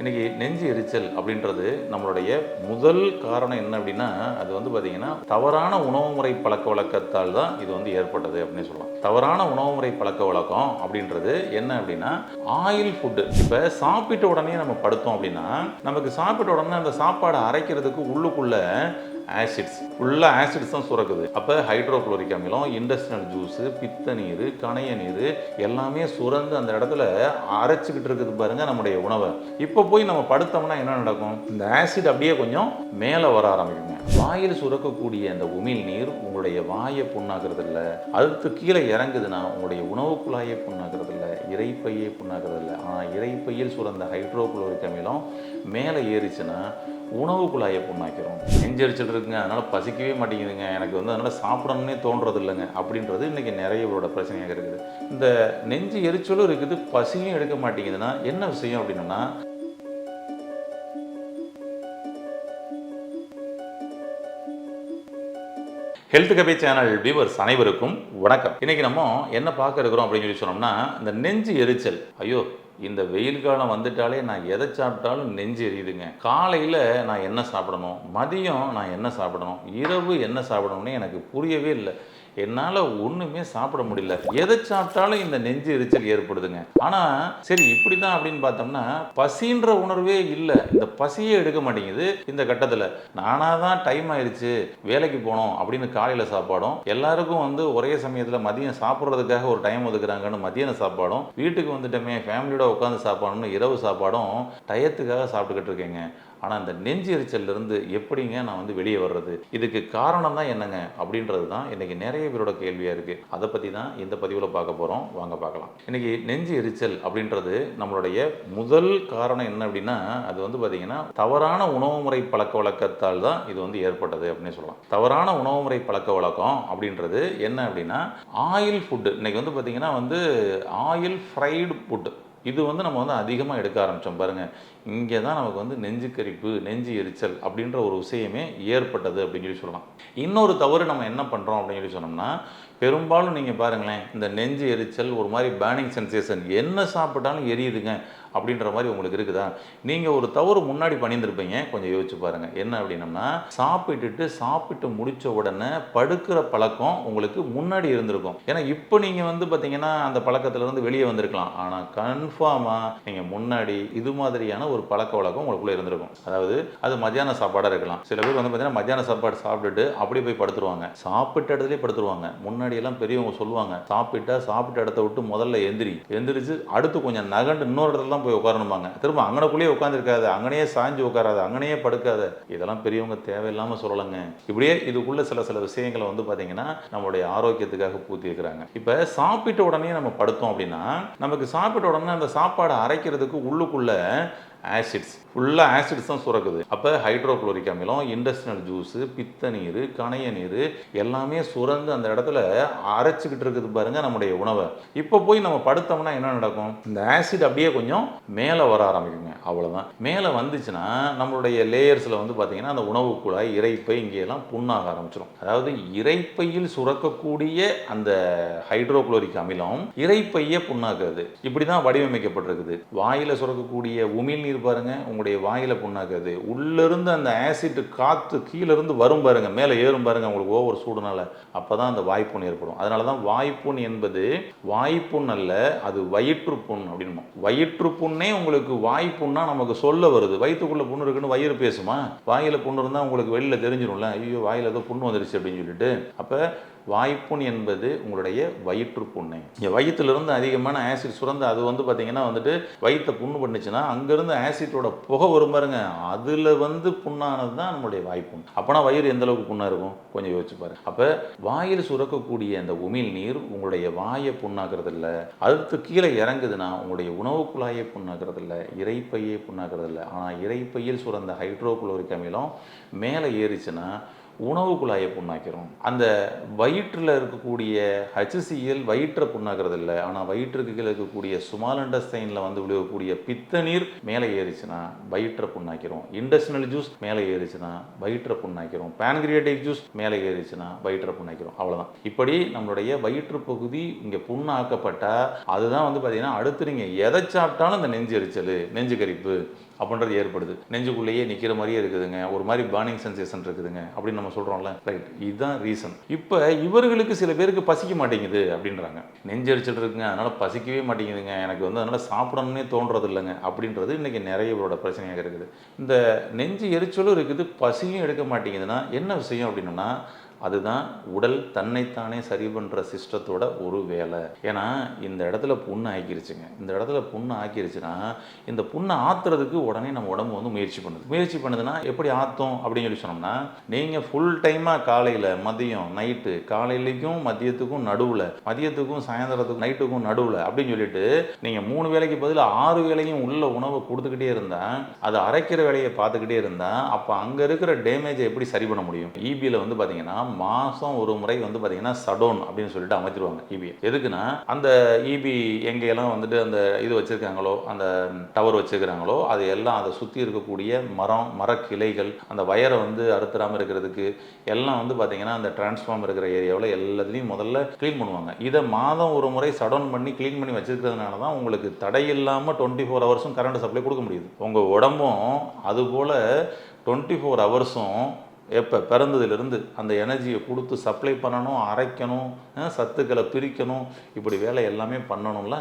இன்றைக்கி நெஞ்சு எரிச்சல் அப்படின்றது நம்மளுடைய முதல் காரணம் என்ன அப்படின்னா அது வந்து பார்த்தீங்கன்னா தவறான உணவு முறை பழக்க வழக்கத்தால் தான் இது வந்து ஏற்பட்டது அப்படின்னு சொல்லலாம். தவறான உணவு முறை பழக்க வழக்கம் அப்படின்றது என்ன அப்படின்னா ஆயில் ஃபுட்டு இப்போ சாப்பிட்ட உடனே நம்ம படுத்தோம் அப்படின்னா நமக்கு சாப்பிட்ட உடனே அந்த சாப்பாடை அரைக்கிறதுக்கு உள்ளுக்குள்ளே ஆசிட்ஸ் ஃபுல்லாக ஆசிட்ஸ் தான் சுரக்குது. அப்போ ஹைட்ரோக்ளோரிக் அமிலம் இண்டஸ்ட்ரியல் ஜூஸு பித்த நீர் கணைய நீர் எல்லாமே சுரந்து அந்த இடத்துல அரைச்சிக்கிட்டு இருக்குது பாருங்க நம்முடைய உணவை. இப்போ போய் நம்ம படுத்தோம்னா என்ன நடக்கும்? இந்த ஆசிட் அப்படியே கொஞ்சம் மேலே வர ஆரம்பிக்குங்க. வாயில் சுரக்கக்கூடிய அந்த உமிழ் நீர் உங்களுடைய வாயை புண்ணாக்குறது இல்லை அதுக்கு கீழே இறங்குதுன்னா உங்களுடைய உணவு குழாயை புண்ணாக்குறது இறைப்பையை புண்ணாக்குறதில்லை. ஆனால் இறைப்பையில் சுரந்த ஹைட்ரோக்ளோரிக் அமிலம் மேலே ஏறிச்சுன்னா உணவு குழாயை புண்ணாக்கிறோம் நெஞ்சரிச்சல் இருக்குங்க அதனால் பசிக்கவே மாட்டேங்குதுங்க. எனக்கு வந்து அதனால் சாப்பிடணும்னே தோன்றது இல்லைங்க அப்படின்றது இன்றைக்கி நிறைய பிரச்சனையாக இருக்குது. இந்த நெஞ்சு எரிச்சலும் இருக்குது பசியும் எடுக்க மாட்டேங்குதுன்னா என்ன விஷயம் அப்படின்னா ஹெல்த் கபே சேனல் வியூவர்ஸ் அனைவருக்கும் வணக்கம். இன்னைக்கு நம்ம என்ன பார்க்க இருக்கிறோம் அப்படின்னு சொல்லி சொன்னோம்னா இந்த நெஞ்சு எரிச்சல். ஐயோ இந்த வெயில் காலம் வந்துட்டாலே நான் எதை சாப்பிட்டாலும் நெஞ்சு எரியுதுங்க. காலையில் நான் என்ன சாப்பிடணும்? மதியம் நான் என்ன சாப்பிடணும்? இரவு என்ன சாப்பிடணும்னு எனக்கு புரியவே இல்லை. என்னால் ஒன்றுமே சாப்பிட முடியல. எதை சாப்பிட்டாலும் இந்த நெஞ்சு எரிச்சல் ஏற்படுதுங்க. ஆனால் சரி இப்படி தான் அப்படின்னு பார்த்தோம்னா பசின்ற உணர்வே இல்லை. இந்த பசியே எடுக்க மாட்டேங்குது இந்த கட்டத்தில். நானாக தான் டைம் ஆயிடுச்சு வேலைக்கு போனோம் அப்படின்னு காலையில் சாப்பாடும் எல்லாருக்கும் வந்து ஒரே சமயத்தில் மதியம் சாப்பிட்றதுக்காக ஒரு டைம் ஒதுக்குறாங்கன்னு மதியான சாப்பாடும் வீட்டுக்கு வந்துட்டோமே ஃபேமிலியோட உட்காந்து சாப்பாடுன்னு இரவு சாப்பாடும் டயத்துக்காக சாப்பிட்டுக்கிட்டு இருக்கேங்க. ஆனால் இந்த நெஞ்சு எரிச்சல்லிருந்து எப்படிங்க நான் வந்து வெளியே வர்றது? இதுக்கு காரணம் தான் என்னங்க? அப்படின்றது தான் இன்றைக்கி நிறைய பேரோட கேள்வியாக இருக்குது அதை பற்றி தான் இந்த பதிவில் பார்க்க போகிறோம் வாங்க பார்க்கலாம். இன்றைக்கி நெஞ்சு எரிச்சல் அப்படின்றது நம்மளுடைய முதல் காரணம் என்ன அப்படின்னா அது வந்து பார்த்திங்கன்னா தவறான உணவு முறை பழக்க வழக்கத்தால் தான் இது வந்து ஏற்பட்டது அப்படின்னு சொல்லலாம். தவறான உணவு முறை பழக்க வழக்கம் அப்படின்றது என்ன அப்படின்னா ஆயில் ஃபுட்டு. இன்னைக்கு வந்து பார்த்திங்கன்னா வந்து ஆயில் ஃப்ரைடு ஃபுட்டு. இது வந்து நம்ம வந்து அதிகமாக எடுக்க ஆரம்பித்தோம் பாருங்கள் இங்கே தான் நமக்கு வந்து நெஞ்சு கரிப்பு நெஞ்சு எரிச்சல் அப்படின்ற ஒரு விஷயமே ஏற்பட்டது அப்படின்னு சொல்லி சொல்லலாம். இன்னொரு தவறு நம்ம என்ன பண்ணுறோம் அப்படின்னு சொல்லி சொன்னோம்னா பெரும்பாலும் நீங்கள் பாருங்களேன் இந்த நெஞ்சு எரிச்சல் ஒரு மாதிரி பேர்னிங் சென்சேஷன் என்ன சாப்பிட்டாலும் எரியுதுங்க. அப்படின்ற மாதிரி உங்களுக்கு இருக்குதா? நீங்கள் ஒரு தவறு முன்னாடி பண்ணியிருந்துருப்பீங்க. கொஞ்சம் யோசிச்சு பாருங்கள் என்ன அப்படின்னம்னா சாப்பிட்டுட்டு சாப்பிட்டு முடித்த உடனே படுக்கிற பழக்கம் உங்களுக்கு முன்னாடி இருந்திருக்கும். ஏன்னா இப்போ நீங்கள் வந்து பார்த்தீங்கன்னா அந்த பழக்கத்துலேருந்து வெளியே வந்திருக்கலாம். ஆனால் கன்ஃபார்மாக நீங்கள் முன்னாடி இது மாதிரியான ஒரு பழக்க வழக்கம் உங்களுக்குள்ளே இருந்திருக்கும். அதாவது அது மத்தியான சாப்பாடாக இருக்கலாம். சில பேர் வந்து பார்த்தீங்கன்னா மத்தியான சாப்பாடு சாப்பிட்டுட்டு அப்படியே போய் படுத்துருவாங்க. சாப்பிட்ட இடத்துலேயே படுத்துருவாங்க. முன்னாடியெல்லாம் பெரியவங்க சொல்லுவாங்க சாப்பிட்டா சாப்பிட்ட இடத்த விட்டு முதல்ல எந்திரி. எந்திரிச்சு அடுத்து கொஞ்சம் நகண்டு இன்னொரு இடத்துல தான் போய் உட்காரணுமாங்க திரும்ப அங்கனக்குள்ளேயே உட்காந்துருக்காது அங்கனையே சாஞ்சு உட்காராது அங்கனையே படுக்காது இதெல்லாம் பெரியவங்க தேவையில்லாமல் சொல்லலைங்க. இப்படியே இதுக்குள்ள சில சில விஷயங்களை வந்து பார்த்தீங்கன்னா நம்மளுடைய ஆரோக்கியத்துக்காக பூத்தி இருக்கிறாங்க. இப்போ சாப்பிட்ட உடனே நம்ம படுத்தோம் அப்படின்னா நமக்கு சாப்பிட்ட உடனே அந்த சாப்பாடை அரைக்கிறதுக்கு உள்ளுக்குள்ள ஆசிட்ஸ் ஃபுல்லாக ஆசிட்ஸ் தான் சுரக்குது. அப்போ ஹைட்ரோக்ளோரிக் அமிலம் இண்டஸ்ட்ரியல் ஜூஸு பித்த நீர் கணைய நீர் எல்லாமே சுரந்து அந்த இடத்துல அரைச்சிக்கிட்டு இருக்குது பாருங்கள் நம்முடைய உணவை. இப்போ போய் நம்ம படுத்தோம்னா என்ன நடக்கும்? இந்த ஆசிட் அப்படியே கொஞ்சம் மேலே வர ஆரம்பிக்குங்க. அவ்வளோதான் மேலே வந்துச்சுன்னா நம்மளுடைய லேயர்ஸில் வந்து பார்த்தீங்கன்னா அந்த உணவு குழாய் இறைப்பை இங்கேயெல்லாம் புண்ணாக ஆரம்பிச்சிடும் அதாவது இறைப்பையில் சுரக்கக்கூடிய அந்த ஹைட்ரோக்ளோரிக் அமிலம் இறைப்பையே புண்ணாக்குறது. இப்படி தான் வடிவமைக்கப்பட்டிருக்குது. வாயில் சுரக்கக்கூடிய உமிழ் நீர் பாருங்க உங்களுடைய வாயில் புண்ணாக்குது உள்ளேருந்து அந்த ஆசிட் காற்று கீழேருந்து வரும் பாருங்க மேலே ஏறும் பாருங்க உங்களுக்கு ஓவர் சூடுனால. அப்பதான் அந்த வாய்ப்புண் ஏற்படும். அதனால தான் வாய்ப்புண் என்பது வாய்ப்புண் அல்ல அது வயிற்றுப்புண் அப்படின்னு வயிற்றுப்புண்ணே உங்களுக்கு வாய்ப்புண்ணா நமக்கு சொல்ல வருது. வயிற்றுக்குள்ள புண்ணு இருக்குன்னு வயிறு பேசுமா? வாயில புண்ணு இருந்தால் உங்களுக்கு வெளியில் தெரிஞ்சிடும்ல ஐயோ வாயில் ஏதோ புண்ணு வந்துருச்சு அப்படின்னு சொல்லிட்டு. அப்போ வாய்ப்புண் என்பது உங்களுடைய வயிற்று புண்ணு இங்கே வயிற்றுலேருந்து அதிகமான ஆசிட் சுரந்து அது வந்து பார்த்தீங்கன்னா வந்துட்டு வயிற்றை புண்ணு பண்ணுச்சுன்னா அங்கேருந்து ஆசிட்டோட புகை வரும் பாருங்க. அதில் வந்து புண்ணானது தான் நம்மளுடைய வாய்ப்புண். அப்போனா வயிறு எந்த அளவுக்கு புண்ணாக இருக்கும்? கொஞ்சம் யோசிச்சு பாருங்க அப்போ வாயில் சுரக்கக்கூடிய அந்த உமிழ் நீர் உங்களுடைய வாயை புண்ணாக்குறது இல்லை அதுக்கு கீழே இறங்குதுன்னா உங்களுடைய உணவு குழாயை புண்ணாக்குறது இல்லை இறைப்பையை புண்ணாக்குறது இல்லை ஆனால் இறைப்பையில் சுரந்த ஹைட்ரோகுளோரிக் அமிலம் மேலே ஏறிச்சுன்னா உணவு குழாயை புண்ணாக்கிறோம். அந்த வயிற்றில் இருக்கக்கூடிய ஹச்சிசிஎல் வயிற்றை புண்ணாக்குறது இல்லை ஆனால் வயிற்றுக்கு கீழே இருக்கக்கூடிய சுமால் இண்டஸ்டைனில் வந்து விழுகக்கூடிய பித்த நீர் மேலே ஏறிச்சுன்னா வயிற்றை புண்ணாக்கிறோம். இண்டஸ்ட்ரியல் ஜூஸ் மேலே ஏறிச்சுன்னா வயிற்றை புண்ணாக்கிறோம். பேன்கிரியாட்டிக் ஜூஸ் மேலே ஏறிச்சுன்னா வயிற்றை புண்ணாக்கிறோம். அவ்வளோதான் இப்படி நம்மளுடைய வயிற்று பகுதி இங்கே புண்ணாக்கப்பட்டால் அதுதான் வந்து பார்த்தீங்கன்னா அடுத்து நீங்கள் எதை சாப்பிட்டாலும் இந்த நெஞ்சு எரிச்சல் நெஞ்சு கரிப்பு. அப்படின்றது ஏற்படுது. நெஞ்சுக்குள்ளேயே நிற்கிற மாதிரியே இருக்குதுங்க. ஒரு மாதிரி பார்னிங் சென்சேஷன் இருக்குதுங்க. அப்படின்னு நம்ம சொல்கிறோம்ல ரைட் இதுதான் ரீசன் இப்போ இவர்களுக்கு சில பேருக்கு பசிக்க மாட்டேங்குது அப்படின்றாங்க. நெஞ்செரிச்சல் இருக்குங்க. அதனால் பசிக்கவே மாட்டேங்குதுங்க. எனக்கு வந்து அதனால் சாப்பிடணும்னே தோன்றது இல்லைங்க அப்படின்றது இன்றைக்கி நிறைய இவரோட பிரச்சனையாக இருக்குது. இந்த நெஞ்சு எரிச்சலும் இருக்குது. பசியும் எடுக்க மாட்டேங்குதுன்னா என்ன விஷயம் அப்படின்னா அதுதான் உடல் தன்னைத்தானே சரி பண்ணுற சிஸ்டத்தோட ஒரு வேலை. ஏன்னா இந்த இடத்துல புண்ணு ஆக்கிருச்சுங்க. இந்த இடத்துல புண்ணு ஆக்கிருச்சுன்னா இந்த புண்ணை ஆத்துறதுக்கு உடனே நம்ம உடம்பு வந்து முயற்சி பண்ணுது. முயற்சி பண்ணுதுன்னா எப்படி ஆற்றும் அப்படின்னு சொல்லி சொன்னோம்னா நீங்கள் ஃபுல் டைமாக காலையில் மதியம் நைட்டு காலையிலைக்கும் மதியத்துக்கும் நடுவில் மதியத்துக்கும் சாயந்தரத்துக்கும் நைட்டுக்கும் நடுவில் அப்படின்னு சொல்லிட்டு நீங்கள் மூணு வேளைக்கு பதில் ஆறு வேலையும் உள்ள உணவை கொடுத்துக்கிட்டே இருந்தால் அது அரைக்கிற வேலையை பார்த்துக்கிட்டே இருந்தால் அப்போ அங்கே இருக்கிற டேமேஜை எப்படி சரி பண்ண முடியும்? இபியில் வந்து பார்த்தீங்கன்னா மாதம் ஒரு முறை வந்து பார்த்தீங்கன்னா சடோன் அப்படின்னு சொல்லிட்டு அமைச்சிருவாங்க இபி எதுக்குன்னா அந்த இபி எங்கெல்லாம் வந்துட்டு அந்த இது வச்சுருக்காங்களோ அந்த டவர் வச்சுருக்கிறாங்களோ அது எல்லாம் அதை சுற்றி இருக்கக்கூடிய மரம் மரக்கிளைகள் அந்த வயரை வந்து அறுத்துறாமல் இருக்கிறதுக்கு எல்லாம் வந்து பார்த்தீங்கன்னா அந்த டிரான்ஸ்ஃபார்ம் இருக்கிற ஏரியாவில் எல்லாத்துலேயும் முதல்ல க்ளீன் பண்ணுவாங்க. இதை மாதம் ஒரு முறை சடவுன் பண்ணி க்ளீன் பண்ணி வச்சுருக்கிறதுனால தான் உங்களுக்கு தடை இல்லாமல் டுவெண்ட்டி ஃபோர் ஹவர்ஸும் கரண்ட் சப்ளை கொடுக்க முடியுது. உங்கள் உடம்பும் அதுபோல் டுவெண்ட்டி ஃபோர் ஹவர்ஸும் எப்போ பிறந்ததுலேருந்து அந்த எனர்ஜியை கொடுத்து சப்ளை பண்ணணும் அரைக்கணும் சத்துக்களை பிரிக்கணும் இப்படி வேலை எல்லாமே பண்ணணும்ல?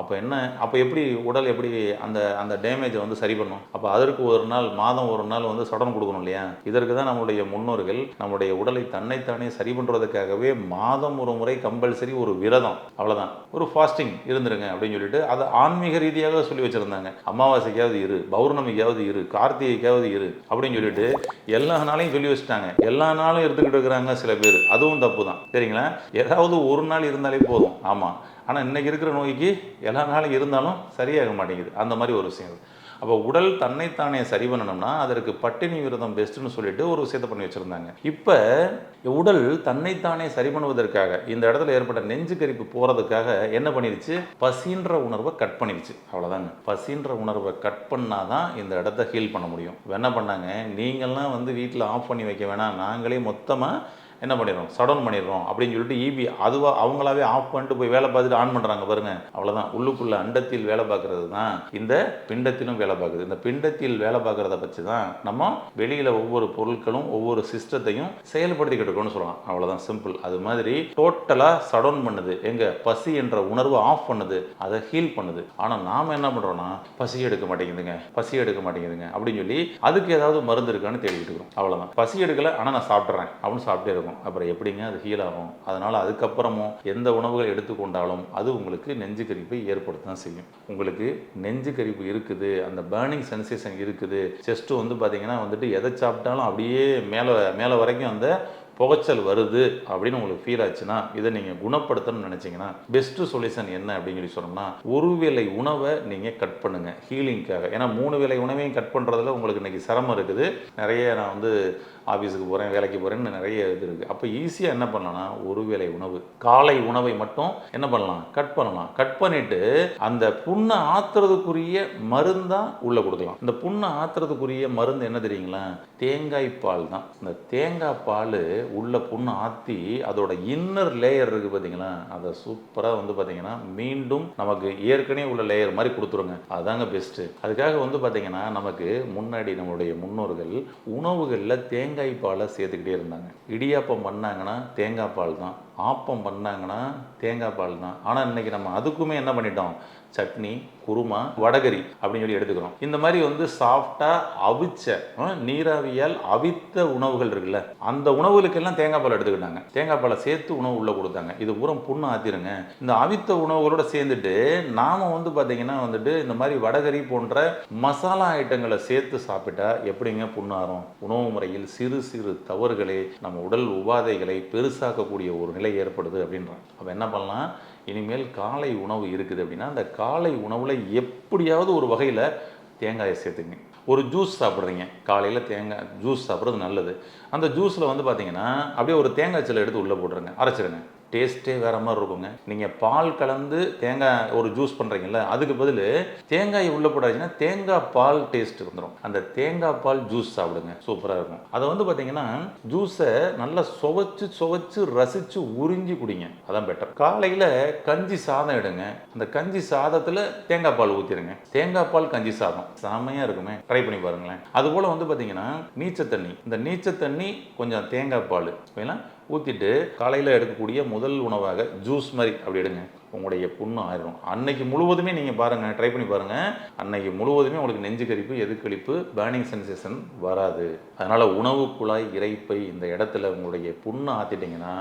அப்போ என்ன அப்போ எப்படி உடல் எப்படி அந்த அந்த டேமேஜை வந்து சரி பண்ணும்? அப்போ அதற்கு ஒரு நாள் மாதம் ஒரு நாள் வந்து சடன் கொடுக்கணும் இல்லையா? இதற்கு தான் நம்மளுடைய முன்னோர்கள் நம்முடைய உடலை தன்னைத்தானே சரி பண்ணுறதுக்காகவே மாதம் ஒரு முறை கம்பல்சரி ஒரு விரதம். அவ்வளோதான் ஒரு ஃபாஸ்டிங் இருந்துருங்க அப்படின்னு சொல்லிட்டு அதை ஆன்மீக ரீதியாக சொல்லி வச்சுருந்தாங்க. அமாவாசைக்காவது இரு பௌர்ணமிக்காவது இரு கார்த்திகைக்காவது இரு அப்படின்னு சொல்லிட்டு எல்லா நாளையும் சொல்லி வச்சுட்டாங்க. எல்லா நாளும் எடுத்துக்கிட்டு இருக்கிறாங்க சில பேர். அதுவும் தப்பு தான் சரிங்களா? ஏதாவது ஒரு நாள் இருந்தாலே போதும். ஆமாம் ஆனால் இன்றைக்கி இருக்கிற நோய்க்கு எல்லா நாளும் இருந்தாலும் சரியாக மாட்டேங்குது. அந்த மாதிரி ஒரு விஷயம். அப்போ உடல் தன்னைத்தானே சரி பண்ணணும்னா அதற்கு பட்டினி விரதம் பெஸ்ட்டுன்னு சொல்லிட்டு ஒரு விஷயத்தை பண்ணி வச்சுருந்தாங்க. இப்போ உடல் தன்னைத்தானே சரி பண்ணுவதற்காக இந்த இடத்துல ஏற்பட்ட நெஞ்சு கரிப்பு போகிறதுக்காக என்ன பண்ணிருச்சு? பசின்ற உணர்வை கட் பண்ணிருச்சு. அவ்வளோதாங்க பசின்ற உணர்வை கட் பண்ணால் தான் இந்த இடத்த ஹீல் பண்ண முடியும். என்ன பண்ணாங்க? நீங்கள்லாம் வந்து வீட்டில் ஆஃப் பண்ணி வைக்க வேணாம். நாங்களே மொத்தமாக என்ன பண்ணிடுறோம்? சடவுன் பண்ணிடுறோம் அப்படின்னு சொல்லிட்டு ஈபி அதுவாக அவங்களாவே ஆஃப் பண்ணிட்டு போய் வேலை பார்த்துட்டு ஆன் பண்ணுறாங்க பாருங்கள் அவ்வளோதான் உள்ளுக்குள்ள அண்டத்தில் வேலை பார்க்குறது தான் இந்த பிண்டத்திலும் வேலை பார்க்குது. இந்த பிண்டத்தில் வேலை பார்க்குறத வச்சு தான் நம்ம வெளியில் ஒவ்வொரு பொருட்களும் ஒவ்வொரு சிஸ்டத்தையும் செயல்படுத்திக்கிட்டு இருக்கோம்னு சொல்லலாம். அவ்வளோதான் சிம்பிள் அது மாதிரி டோட்டலாக சடவுன் பண்ணுது. எங்கள் பசி என்ற உணர்வு ஆஃப் பண்ணுது. அதை ஹீல் பண்ணுது. ஆனால் நாம் என்ன பண்ணுறோன்னா பசி எடுக்க மாட்டேங்குதுங்க. பசி எடுக்க மாட்டேங்குதுங்க அப்படின்னு சொல்லி அதுக்கு ஏதாவது மருந்து இருக்கான்னு தேடிக்கிட்டு இருக்கோம் அவ்வளோதான் பசி எடுக்கலை ஆனால் நான் சாப்பிட்றேன் அப்படின்னு சாப்பிட்டே இருக்கும். அப்புறம் எப்படிங்க அது ஹீல் ஆகும்? அதனால் அதுக்கப்புறமும் எந்த உணவுகள் எடுத்துக்கொண்டாலும் அது உங்களுக்கு நெஞ்சு கரிப்பை ஏற்படுத்த தான் செய்யும். உங்களுக்கு நெஞ்சு கரிப்பு இருக்குது அந்த பேர்னிங் சென்சேஷன் இருக்குது. செஸ்ட்டு வந்து பார்த்திங்கன்னா வந்துட்டு எதை சாப்பிட்டாலும் அப்படியே மேலே மேலே வரைக்கும் அந்த புகைச்சல் வருது அப்படின்னு உங்களுக்கு ஃபீல் ஆச்சுன்னா இதை நீங்கள் குணப்படுத்தணும்னு நினச்சிங்கன்னா பெஸ்ட்டு சொல்யூஷன் என்ன அப்படின்னு சொல்லி சொன்னோம்னா ஒரு வேளை உணவை நீங்கள் கட் பண்ணுங்கள் ஹீலிங்க்காக ஏன்னா மூணு வேளை உணவையும் கட் பண்ணுறதுல உங்களுக்கு இன்றைக்கி சிரமம் இருக்குது. நிறைய நான் வந்து ஆஃபீஸுக்கு போகிறேன் வேலைக்கு போகிறேன்னு நிறைய இது இருக்குது அப்போ ஈஸியாக என்ன பண்ணலாம்னா ஒரு வேளை உணவு. காலை உணவை மட்டும் என்ன பண்ணலாம்? கட் பண்ணலாம். கட் பண்ணிவிட்டு அந்த புண்ணை ஆத்துறதுக்குரிய மருந்தாக உள்ளே கொடுக்கலாம். இந்த புண்ணை ஆத்துறதுக்குரிய மருந்து என்ன தெரியுங்களா? தேங்காய் பால் தான். இந்த தேங்காய் பால் உள்ளே புண்ணு ஆற்றி அதோட இன்னர் லேயர் இருக்குது பார்த்தீங்களா அதை சூப்பராக வந்து பார்த்தீங்கன்னா மீண்டும் நமக்கு ஏற்கனவே உள்ள லேயர் மாதிரி கொடுத்துருங்க. அதுதாங்க பெஸ்ட்டு அதுக்காக வந்து பார்த்தீங்கன்னா நமக்கு முன்னாடி நம்மளுடைய முன்னோர்கள் உணவுகளில் தேங்காய் பாலை சேர்த்துக்கிட்டே இருந்தாங்க. இடியாப்பம் பண்ணாங்கன்னா தேங்காய் பால் தான் ஆப்பம் பண்ணாங்கன்னா தேங்காய் பால் தான். ஆனால் இன்னைக்கு நம்ம அதுக்குமே என்ன பண்ணிட்டோம்? சட்னி குருமா வடகரி அப்படின்னு சொல்லி எடுத்துக்கிறோம். இந்த மாதிரி வந்து சாஃப்டாக அவிச்ச நீராவியால் அவித்த உணவுகள் இருக்குல்ல அந்த உணவுகளுக்கெல்லாம் தேங்காய் பால் எடுத்துக்கிட்டாங்க. தேங்காய் பாலை சேர்த்து உணவு உள்ளே கொடுத்தாங்க. இது பூரா புண்ணு ஆத்திருங்க. இந்த அவித்த உணவுகளோட சேர்ந்துட்டு நாம் வந்து பார்த்தீங்கன்னா வந்துட்டு இந்த மாதிரி வடகரி போன்ற மசாலா ஐட்டங்களை சேர்த்து சாப்பிட்டா எப்படிங்க புண்ணாரம் உணவு முறையில் சிறு சிறு தவறுகளை நம்ம உடல் உபாதைகளை பெருசாக்கக்கூடிய ஒரு நிலை ஏற்படுது அப்படின்றான் அப்போ என்ன பண்ணலாம்? இனிமேல் காலை உணவு இருக்குது அப்படின்னா அந்த காலை உணவில் எப்படியாவது ஒரு வகையில் தேங்காயை சேர்த்துங்க ஒரு ஜூஸ் சாப்பிட்றீங்க. காலையில் தேங்காய் ஜூஸ் சாப்பிட்றது நல்லது. அந்த ஜூஸில் வந்து பார்த்தீங்கன்னா அப்படியே ஒரு தேங்காய் சில எடுத்து உள்ளே போட்டுருங்க. அரைச்சிருங்க. டேஸ்ட்டே வேற மாதிரி இருக்குங்க. நீங்கள் பால் கலந்து தேங்காய் ஒரு ஜூஸ் பண்ணுறீங்கல்ல அதுக்கு பதில் தேங்காய் உள்ள போடாச்சுன்னா தேங்காய் பால் டேஸ்ட் வந்துடும் அந்த தேங்காய் பால் ஜூஸ் சாப்பிடுங்க. சூப்பராக இருக்கும். அதை வந்து பார்த்தீங்கன்னா ஜூஸை நல்லா சுவைச்சு சுவைச்சு ரசித்து உறிஞ்சி குடிங்க. அதான் பெட்டர் காலையில் கஞ்சி சாதம் எடுங்க. அந்த கஞ்சி சாதத்தில் தேங்காய் பால் ஊற்றிடுங்க தேங்காய் பால் கஞ்சி சாதம். செமையாக இருக்குமே. ட்ரை பண்ணி பாருங்களேன். அதுபோல் வந்து பார்த்தீங்கன்னா நீச்ச தண்ணி. இந்த நீச்ச தண்ணி கொஞ்சம் தேங்காய் பால். ஓகேங்களா ஊற்றிட்டு காலையில் எடுக்கக்கூடிய முதல் உணவாக ஜூஸ் மாதிரி அப்படி எடுங்க. உங்களுடைய புண்ணு ஆயிரும். அன்னைக்கு முழுவதுமே நீங்கள் பாருங்கள் ட்ரை பண்ணி பாருங்கள் அன்னைக்கு முழுவதுமே உங்களுக்கு நெஞ்சு கரிப்பு எதுக்கழிப்பு பேர்னிங் சென்சேஷன் வராது. அதனால் உணவு குழாய் இறைப்பை இந்த இடத்துல உங்களுடைய புண்ணு ஆற்றிட்டிங்கன்னா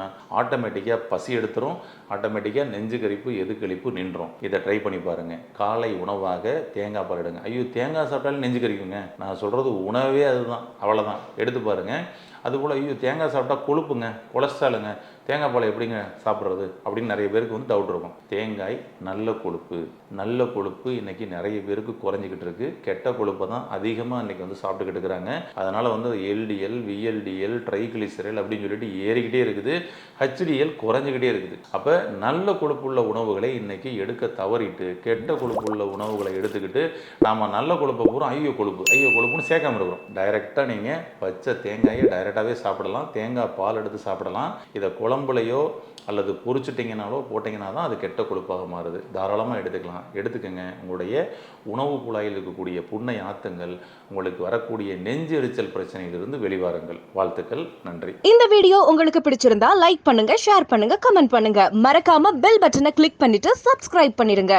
ஆட்டோமேட்டிக்காக பசி எடுத்துரும். ஆட்டோமேட்டிக்காக நெஞ்சு கரிப்பு எதுக்கழிப்பு நின்றோம் இதை ட்ரை பண்ணி பாருங்கள் காலை உணவாக தேங்காய் பால் எடுங்க. ஐயோ தேங்காய் சாப்பிட்டாலும் நெஞ்சு கரிக்குங்க. நான் சொல்கிறது உணவே அதுதான். அவ்வளோதான் எடுத்து பாருங்கள் அதுபோல் ஐயோ தேங்காய் சாப்பிட்டா கொழுப்புங்க கொலஸ்ட்ராலுங்க. தேங்காய் பால் எப்படிங்க சாப்பிட்றது அப்படின்னு நிறைய பேருக்கு வந்து டவுட் இருக்கும். தேங்காய் நல்ல கொழுப்பு. நல்ல கொழுப்பு இன்னைக்கு நிறைய பேருக்கு குறைஞ்சிக்கிட்டு இருக்கு. கெட்ட கொழுப்பை தான் அதிகமாக இன்னைக்கு வந்து சாப்பிட்டுக்கிட்டு இருக்கிறாங்க. அதனால் வந்து எல்டிஎல் விஎல்டிஎல் ட்ரைகிளிசரல் அப்படின்னு சொல்லிட்டு ஏறிக்கிட்டே இருக்குது. ஹெச்டிஎல் குறைஞ்சிக்கிட்டே இருக்குது. அப்போ நல்ல கொழுப்புள்ள உணவுகளை இன்னைக்கு எடுக்க தவறிட்டு கெட்ட கொழுப்புள்ள உணவுகளை எடுத்துக்கிட்டு நாம் நல்ல கொழுப்பை பூரா ஐயோ கொழுப்பு ஐயோ கொழுப்புன்னு சேர்க்காம இருக்கிறோம். டைரெக்டாக நீங்கள் பச்சை தேங்காயை டைரெக்டாகவே சாப்பிடலாம். தேங்காய் பால் எடுத்து சாப்பிடலாம். இதை குழம்புலையோ அல்லது பொறிச்சிட்டிங்கனாலோ போட்டிங்கன்னா தான் அது கெட்ட கொழுப்பாக மாறுது. தாராளமாக எடுத்துக்கலாம். எடுத்துக்கங்க. உங்களுடைய உணவு குழாயில் இருக்கக்கூடிய புண்ணை ஆத்துங்கள் உங்களுக்கு வரக்கூடிய நெஞ்சு எரிச்சல் பிரச்சனையிலிருந்து வெளிவாருங்கள். வாழ்த்துக்கள். நன்றி. இந்த வீடியோ உங்களுக்கு பிடிச்சிருந்தா லைக் பண்ணுங்க ஷேர் பண்ணுங்க கமெண்ட் பண்ணுங்க. மறக்காம பெல் பட்டனை கிளிக் பண்ணிட்டு சப்ஸ்கிரைப் பண்ணிருங்க